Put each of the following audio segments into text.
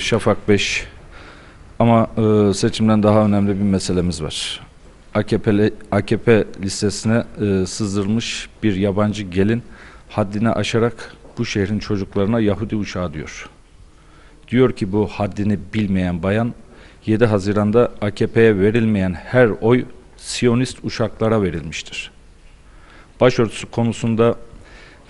Şafak 5 ama e, seçimden daha önemli bir meselemiz var. AKP, AKP listesine e, sızdırmış bir yabancı gelin haddini aşarak bu şehrin çocuklarına Yahudi uşağı diyor. Diyor ki bu haddini bilmeyen bayan 7 Haziran'da AKP'ye verilmeyen her oy Siyonist uşaklara verilmiştir. Başörtüsü konusunda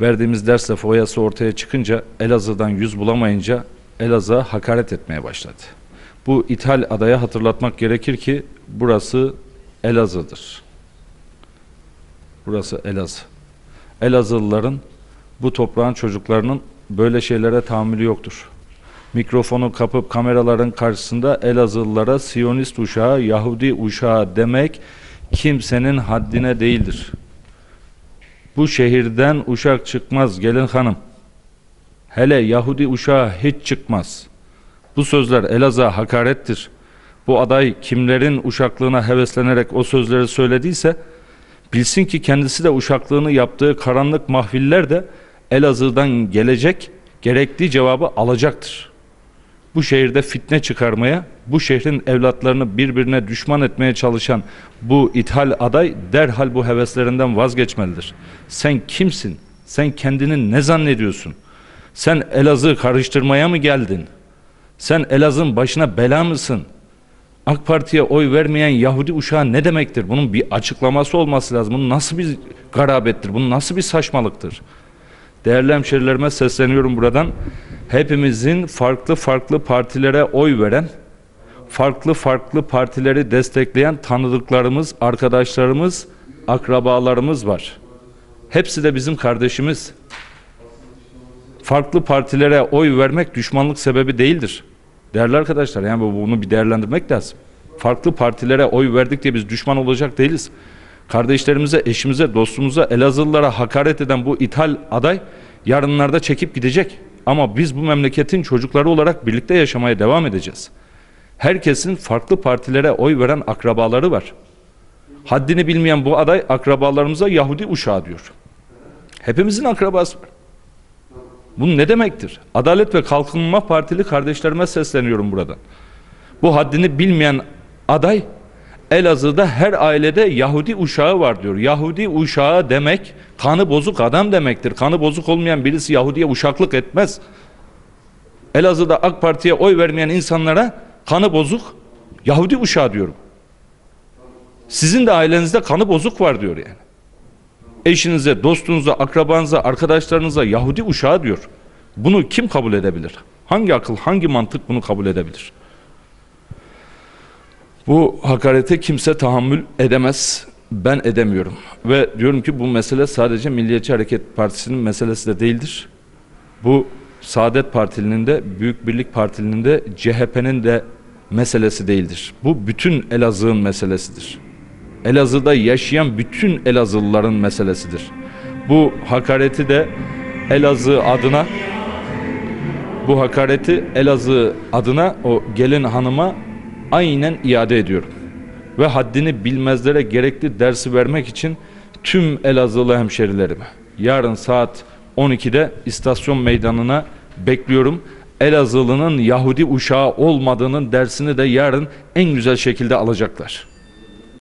verdiğimiz dersle foyası ortaya çıkınca Elazığ'dan yüz bulamayınca Elazığ'a hakaret etmeye başladı. Bu ithal adaya hatırlatmak gerekir ki burası Elazığ'dır. Burası Elazığ. Elazığlıların bu toprağın çocuklarının böyle şeylere tahammülü yoktur. Mikrofonu kapıp kameraların karşısında Elazığlılara Siyonist uşağı, Yahudi uşağı demek kimsenin haddine değildir. Bu şehirden uşak çıkmaz gelin hanım. Hele Yahudi uşağı hiç çıkmaz. Bu sözler Elazığ'a hakarettir. Bu aday kimlerin uşaklığına heveslenerek o sözleri söylediyse bilsin ki kendisi de uşaklığını yaptığı karanlık mahviller de Elazığ'dan gelecek gerektiği cevabı alacaktır. Bu şehirde fitne çıkarmaya, bu şehrin evlatlarını birbirine düşman etmeye çalışan bu ithal aday derhal bu heveslerinden vazgeçmelidir. Sen kimsin? Sen kendini ne zannediyorsun? Sen Elazığ karıştırmaya mı geldin? Sen Elazığ'ın başına bela mısın? AK Parti'ye oy vermeyen Yahudi uşağı ne demektir? Bunun bir açıklaması olması lazım. Bunun nasıl bir garabettir? Bunun nasıl bir saçmalıktır? Değerli hemşerilerime sesleniyorum buradan. Hepimizin farklı farklı partilere oy veren, farklı farklı partileri destekleyen tanıdıklarımız, arkadaşlarımız, akrabalarımız var. Hepsi de bizim kardeşimiz. Farklı partilere oy vermek düşmanlık sebebi değildir. Değerli arkadaşlar yani bunu bir değerlendirmek lazım. Farklı partilere oy verdik diye biz düşman olacak değiliz. Kardeşlerimize, eşimize, dostumuza, Elazığlılara hakaret eden bu ithal aday yarınlarda çekip gidecek. Ama biz bu memleketin çocukları olarak birlikte yaşamaya devam edeceğiz. Herkesin farklı partilere oy veren akrabaları var. Haddini bilmeyen bu aday akrabalarımıza Yahudi uşağı diyor. Hepimizin akrabası var. Bu ne demektir? Adalet ve Kalkınma Partili kardeşlerime sesleniyorum buradan. Bu haddini bilmeyen aday Elazığ'da her ailede Yahudi uşağı var diyor. Yahudi uşağı demek kanı bozuk adam demektir. Kanı bozuk olmayan birisi Yahudi'ye uşaklık etmez. Elazığ'da AK Parti'ye oy vermeyen insanlara kanı bozuk Yahudi uşağı diyorum. Sizin de ailenizde kanı bozuk var diyor yani. Eşinize, dostunuza, akrabanıza, arkadaşlarınıza Yahudi uşağı diyor. Bunu kim kabul edebilir? Hangi akıl, hangi mantık bunu kabul edebilir? Bu hakarete kimse tahammül edemez. Ben edemiyorum. Ve diyorum ki bu mesele sadece Milliyetçi Hareket Partisi'nin meselesi de değildir. Bu Saadet Partili'nin de, Büyük Birlik Partili'nin de, CHP'nin de meselesi değildir. Bu bütün Elazığ'ın meselesidir. Elazığ'da yaşayan bütün Elazığlıların meselesidir. Bu hakareti de Elazığ adına bu hakareti Elazığ adına o gelin hanıma aynen iade ediyorum. Ve haddini bilmezlere gerekli dersi vermek için tüm Elazığlı hemşerilerime yarın saat 12'de istasyon meydanına bekliyorum. Elazığlı'nın Yahudi uşağı olmadığının dersini de yarın en güzel şekilde alacaklar.